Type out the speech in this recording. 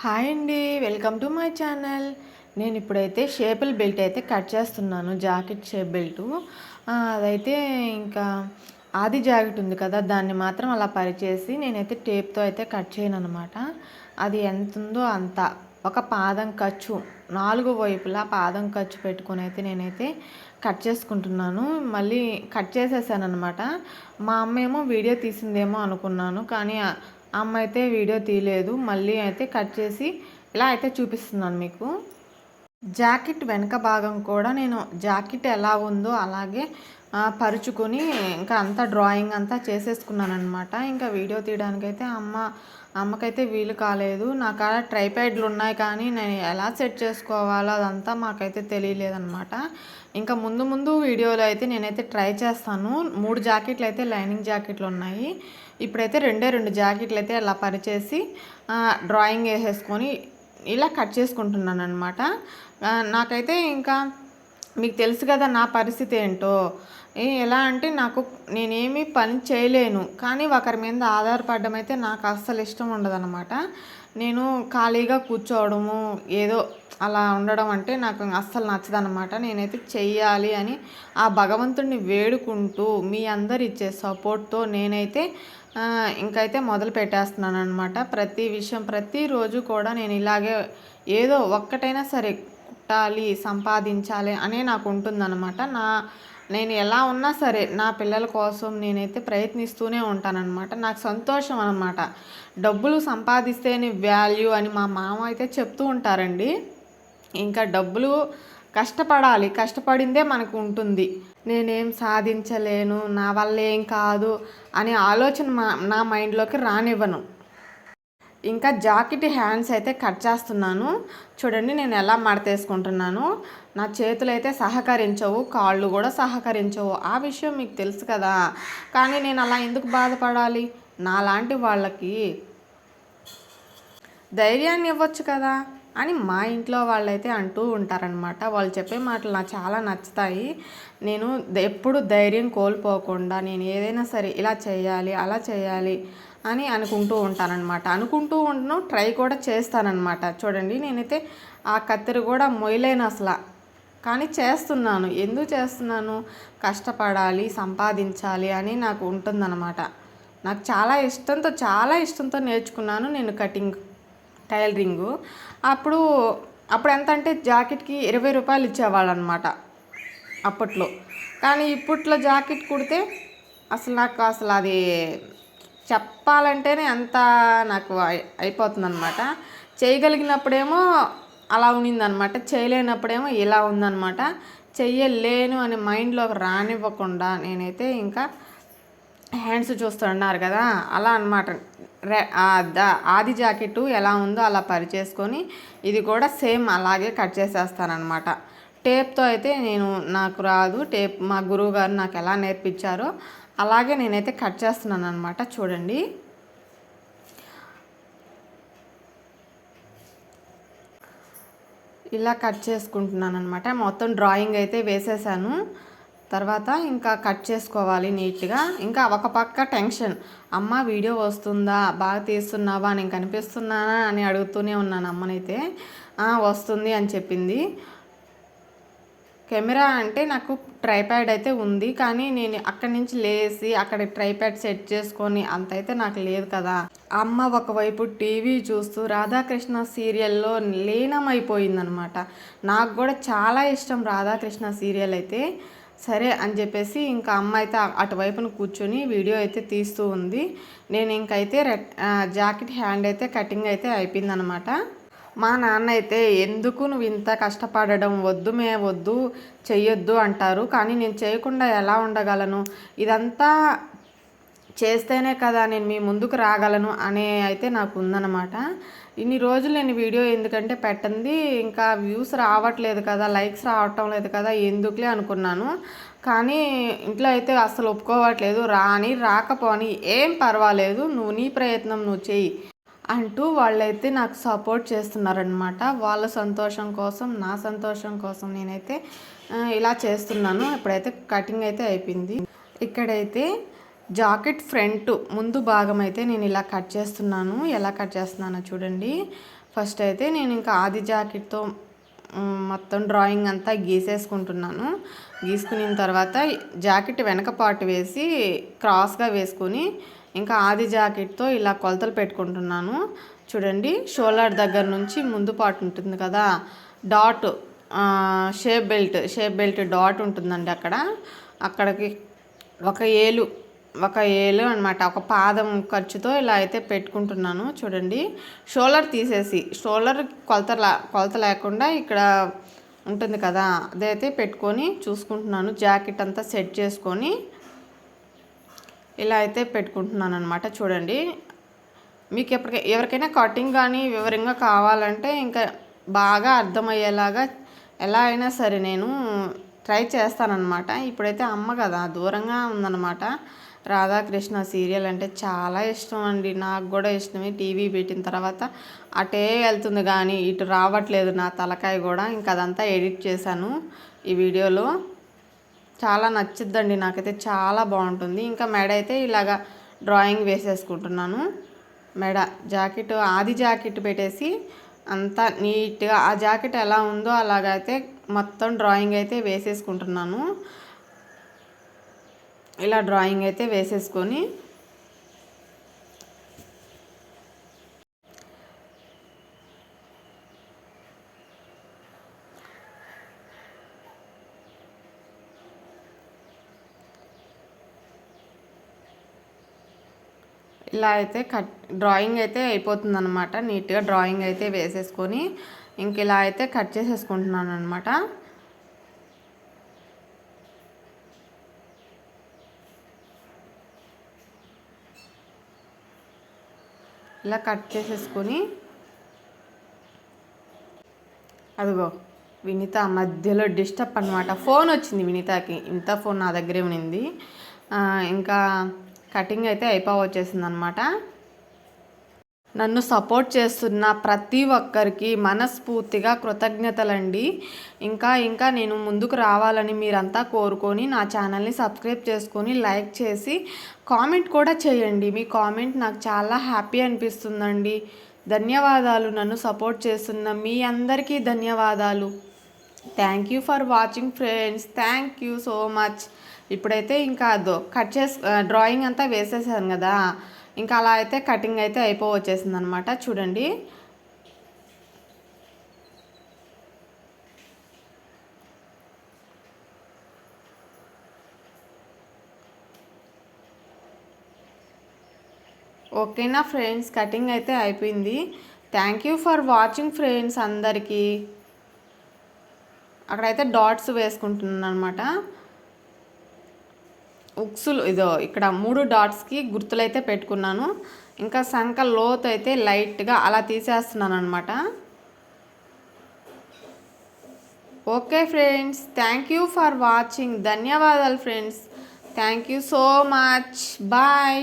Hi అండి welcome to my channel. నేను ఇప్పుడైతే షేపుల్ బెల్ట్ అయితే కట్ చేస్తున్నాను జాకెట్ షేప్ బెల్ట్. అదైతే ఇంకా ఆది జాకెట్ ఉంది కదా దాన్ని మాత్రం అలా పరిచేసి నేనైతే టేప్తో అయితే కట్ చేయను అనమాట అది ఎంత ఉందో అంత. ఒక పాదం ఖర్చు నాలుగు వైపులా పాదం ఖర్చు పెట్టుకొని అయితే నేనైతే కట్ చేసుకుంటున్నాను. మళ్ళీ కట్ చేసేసాను అనమాట మా అమ్మ ఏమో వీడియో తీసిందేమో అనుకున్నాను కానీ అమ్మ అయితే వీడియో తీయలేదు మళ్ళీ అయితే కట్ చేసి ఇలా అయితే చూపిస్తున్నాను మీకు. జాకెట్ వెనక భాగం కూడా నేను జాకెట్ ఎలా ఉందో అలాగే పరుచుకొని ఇంకా అంతా డ్రాయింగ్ అంతా చేసేసుకున్నాను అనమాట ఇంకా వీడియో తీయడానికైతే అమ్మ అమ్మకైతే వీలు కాలేదు. నాకు అలా ట్రైప్యాడ్లు ఉన్నాయి కానీ నేను ఎలా సెట్ చేసుకోవాలో అదంతా మాకైతే తెలియలేదన్నమాట. ఇంకా ముందు ముందు వీడియోలో అయితే నేనైతే ట్రై చేస్తాను. మూడు జాకెట్లు అయితే లైనింగ్ జాకెట్లు ఉన్నాయి. ఇప్పుడైతే రెండే రెండు జాకెట్లు అయితే అలా పరిచేసి డ్రాయింగ్ వేసేసుకొని ఇలా కట్ చేసుకుంటున్నాను అనమాట నాకైతే ఇంకా మీకు తెలుసు కదా నా పరిస్థితి ఏంటో. ఎలా అంటే నాకు నేనేమి పని చేయలేను. కానీ ఒకరి మీద ఆధారపడడం అయితే నాకు అస్సలు ఇష్టం ఉండదన్నమాట. నేను ఖాళీగా కూర్చోవడము ఏదో అలా ఉండడం అంటే నాకు అస్సలు నచ్చదనమాట నేనైతే చెయ్యాలి అని ఆ భగవంతుడిని వేడుకుంటూ మీ అందరు ఇచ్చే సపోర్ట్తో నేనైతే ఇంకైతే మొదలు పెట్టేస్తున్నాను అనమాట ప్రతి విషయం ప్రతిరోజు కూడా నేను ఇలాగే ఏదో ఒక్కటైనా సరే కట్టాలి సంపాదించాలి అనే నాకు ఉంటుందన్నమాట నా నేను ఎలా ఉన్నా సరే నా పిల్లల కోసం నేనైతే ప్రయత్నిస్తూనే ఉంటానన్నమాట. నాకు సంతోషం అనమాట డబ్బులు సంపాదిస్తేనే వాల్యూ అని మా మామ అయితే చెప్తూ ఉంటారండి. ఇంకా డబ్బులు కష్టపడాలి. కష్టపడిందే మనకు ఉంటుంది. నేనేం సాధించలేను నా వల్ల ఏం కాదు అనే ఆలోచన మా నా మైండ్లోకి రానివ్వను. ఇంకా జాకెట్ హ్యాండ్స్ అయితే కట్ చేస్తున్నాను. చూడండి నేను ఎలా మడతేసుకుంటున్నాను. నా చేతులు అయితే సహకరించవు కాళ్ళు కూడా సహకరించవు. ఆ విషయం మీకు తెలుసు కదా. కానీ నేను అలా ఎందుకు బాధపడాలి? నాలాంటి వాళ్ళకి ధైర్యాన్ని ఇవ్వచ్చు కదా అని మా ఇంట్లో వాళ్ళైతే అంటూ ఉంటారనమాట వాళ్ళు చెప్పే మాటలు నాకు చాలా నచ్చుతాయి. నేను ఎప్పుడు ధైర్యం కోల్పోకుండా నేను ఏదైనా సరే ఇలా చేయాలి అలా చేయాలి అని అనుకుంటూ ఉంటానన్నమాట. అనుకుంటూ ఉండను ట్రై కూడా చేస్తానన్నమాట. చూడండి నేనైతే ఆ కత్తెర కూడా మొయలేను అసలు. కానీ చేస్తున్నాను. ఎందుకు చేస్తున్నాను? కష్టపడాలి సంపాదించాలి అని నాకు ఉంటుందన్నమాట. నాకు చాలా ఇష్టంతో చాలా ఇష్టంతో నేర్చుకున్నాను నేను కటింగ్ టైలరింగు. అప్పుడు అప్పుడు ఎంత అంటే జాకెట్కి ఇరవై రూపాయలు ఇచ్చేవాళ్ళు అనమాట అప్పట్లో. కానీ ఇప్పట్లో జాకెట్ కుడితే అసలు నాకు అసలు అది చెప్పాలంటేనే అంత నాకు అయిపోతుంది అనమాట చేయగలిగినప్పుడేమో అలా ఉన్నిందనమాట చేయలేనప్పుడేమో ఇలా ఉందన్నమాట. చెయ్యలేను అనే మైండ్లోకి రానివ్వకుండా నేనైతే ఇంకా హ్యాండ్స్ చూస్తున్నారు కదా అలా అనమాట ఆది జాకెట్ ఎలా ఉందో అలా పరిచేసుకొని ఇది కూడా సేమ్ అలాగే కట్ చేసేస్తానమాట టేప్తో అయితే నేను నాకు రాదు. టేప్ మా గురువు గారు నాకు ఎలా నేర్పించారో అలాగే నేనైతే కట్ చేస్తున్నాను అనమాట చూడండి. ఇలా కట్ చేసుకుంటున్నాను అనమాట మొత్తం డ్రాయింగ్ అయితే వేసేసాను. తర్వాత ఇంకా కట్ చేసుకోవాలి నీట్గా. ఇంకా ఒక పక్క టెన్షన్. అమ్మ వీడియో వస్తుందా? బాగా తీస్తున్నావా? నేను కనిపిస్తున్నానా? అని అడుగుతూనే ఉన్నాను అమ్మనైతే. వస్తుంది అని చెప్పింది. కెమెరా అంటే నాకు ట్రైప్యాడ్ అయితే ఉంది కానీ నేను అక్కడి నుంచి లేచి అక్కడ ట్రైప్యాడ్ సెట్ చేసుకొని అంత అయితే నాకు లేదు కదా. అమ్మ ఒకవైపు టీవీ చూస్తూ రాధాకృష్ణ సీరియల్లో లీనమైపోయిందనమాట. నాకు కూడా చాలా ఇష్టం రాధాకృష్ణ సీరియల్ అయితే. సరే అని చెప్పేసి ఇంకా అమ్మ అయితే అటువైపున కూర్చొని వీడియో అయితే తీస్తూ ఉంది. నేను ఇంకైతే రెడ్ జాకెట్ హ్యాండ్ అయితే కటింగ్ అయితే అయిపోయిందనమాట. మా నాన్న అయితే ఎందుకు నువ్వు ఇంత కష్టపడడం? వద్దు మే వద్దు చెయ్యొద్దు అంటారు. కానీ నేను చేయకుండా ఎలా ఉండగలను? ఇదంతా చేస్తేనే కదా నేను మీ ముందుకు రాగలను అనే అయితే నాకు ఉందన్నమాట. ఇన్ని రోజులు నేను వీడియో ఎందుకంటే పెట్టింది ఇంకా వ్యూస్ రావట్లేదు కదా లైక్స్ రావటం లేదు కదా ఎందుకులే అనుకున్నాను. కానీ ఇంట్లో అయితే అసలు ఒప్పుకోవట్లేదు. రాని రాకపోని ఏం పర్వాలేదు. నువ్వు నీ ప్రయత్నం నువ్వు చెయ్యి. అంటూ వాళ్ళైతే నాకు సపోర్ట్ చేస్తున్నారనమాట వాళ్ళ సంతోషం కోసం నా సంతోషం కోసం నేనైతే ఇలా చేస్తున్నాను. ఇప్పుడైతే కటింగ్ అయితే అయిపోయింది. ఇక్కడైతే జాకెట్ ఫ్రంట్ ముందు భాగం అయితే నేను ఇలా కట్ చేస్తున్నాను. ఎలా కట్ చేస్తున్నానో చూడండి. ఫస్ట్ అయితే నేను ఇంకా ఆది జాకెట్తో మొత్తం డ్రాయింగ్ అంతా గీసేసుకుంటున్నాను. గీసుకున్న తర్వాత జాకెట్ వెనక పాటు వేసి క్రాస్గా వేసుకొని ఇంకా ఆది జాకెట్తో ఇలా కొలతలు పెట్టుకుంటున్నాను. చూడండి షోల్డర్ దగ్గర నుంచి ముందు పాటు ఉంటుంది కదా dot shape belt shape belt dot ఉంటుందండి అక్కడ. అక్కడికి ఒక ఏలు ఒక ఏలు అనమాట ఒక పాదం ఖర్చుతో ఇలా అయితే పెట్టుకుంటున్నాను. చూడండి షోల్డర్ తీసేసి షోల్డర్ కొలత కొలత లేకుండా ఇక్కడ ఉంటుంది కదా అదైతే పెట్టుకొని చూసుకుంటున్నాను. జాకెట్ అంతా సెట్ చేసుకొని ఇలా అయితే పెట్టుకుంటున్నాను అనమాట చూడండి. మీకు ఎప్పటికై ఎవరికైనా కటింగ్ కానీ వివరంగా కావాలంటే ఇంకా బాగా అర్థమయ్యేలాగా ఎలా అయినా సరే నేను ట్రై చేస్తానన్నమాట. ఇప్పుడైతే అమ్మ కదా దూరంగా ఉందన్నమాట. రాధాకృష్ణ సీరియల్ అంటే చాలా ఇష్టం అండి. నాకు కూడా ఇష్టమే టీవీ పెట్టిన తర్వాత అటే వెళ్తుంది కానీ ఇటు రావట్లేదు నా తలకాయ కూడా. ఇంకా అదంతా ఎడిట్ చేశాను ఈ వీడియోలో. చాలా నచ్చిద్దండి నాకైతే చాలా బాగుంటుంది. ఇంకా మెడ అయితే ఇలాగా డ్రాయింగ్ వేసేసుకుంటున్నాను. మెడ జాకెట్ ఆది జాకెట్ పెట్టేసి అంతా నీట్గా ఆ జాకెట్ ఎలా ఉందో అలాగైతే మొత్తం డ్రాయింగ్ అయితే వేసేసుకుంటున్నాను. ఇలా డ్రాయింగ్ అయితే వేసేసుకొని ఇలా అయితే కట్ డ్రాయింగ్ అయితే అయిపోతుంది అనమాట నీట్గా డ్రాయింగ్ అయితే వేసేసుకొని ఇంక ఇలా అయితే కట్ చేసేసుకుంటున్నాను అనమాట ఇలా కట్ చేసేసుకొని అదిగో వినీత మధ్యలో డిస్టర్బ్ అనమాట ఫోన్ వచ్చింది వినీతకి. ఇంత ఫోన్ నా దగ్గరే ఉన్నింది. ఇంకా కటింగ్ అయితే అయిపో వచ్చేసింది అనమాట నన్ను సపోర్ట్ చేస్తున్న ప్రతి ఒక్కరికి మనస్ఫూర్తిగా కృతజ్ఞతలండి. ఇంకా ఇంకా నేను ముందుకు రావాలని మీరంతా కోరుకొని నా ఛానల్ని సబ్స్క్రైబ్ చేసుకొని లైక్ చేసి కామెంట్ కూడా చేయండి. మీ కామెంట్ నాకు చాలా హ్యాపీ అనిపిస్తుందండి. ధన్యవాదాలు. నన్ను సపోర్ట్ చేస్తున్న మీ అందరికీ ధన్యవాదాలు. Thank you for watching friends. Thank you so much. ఇప్పుడైతే ఇంకా అదో కట్ చేసి డ్రాయింగ్ అంతా వేసేసాను కదా. ఇంకా అలా అయితే కటింగ్ అయితే అయిపో వచ్చేసింది అనమాట చూడండి. ఓకేనా ఫ్రెండ్స్? కటింగ్ అయితే అయిపోయింది. Thank you for watching friends అందరికీ. అక్కడైతే డాట్స్ వేసుకుంటున్నాను అనమాట ఉక్సులు ఇదో ఇక్కడ మూడు డాట్స్కి గుర్తులైతే పెట్టుకున్నాను. ఇంకా సంఖ లోతు అయితే లైట్గా అలా తీసేస్తున్నాను అనమాట okay friends thank you for watching. ధన్యవాదాలు friends. Thank you so much. Bye.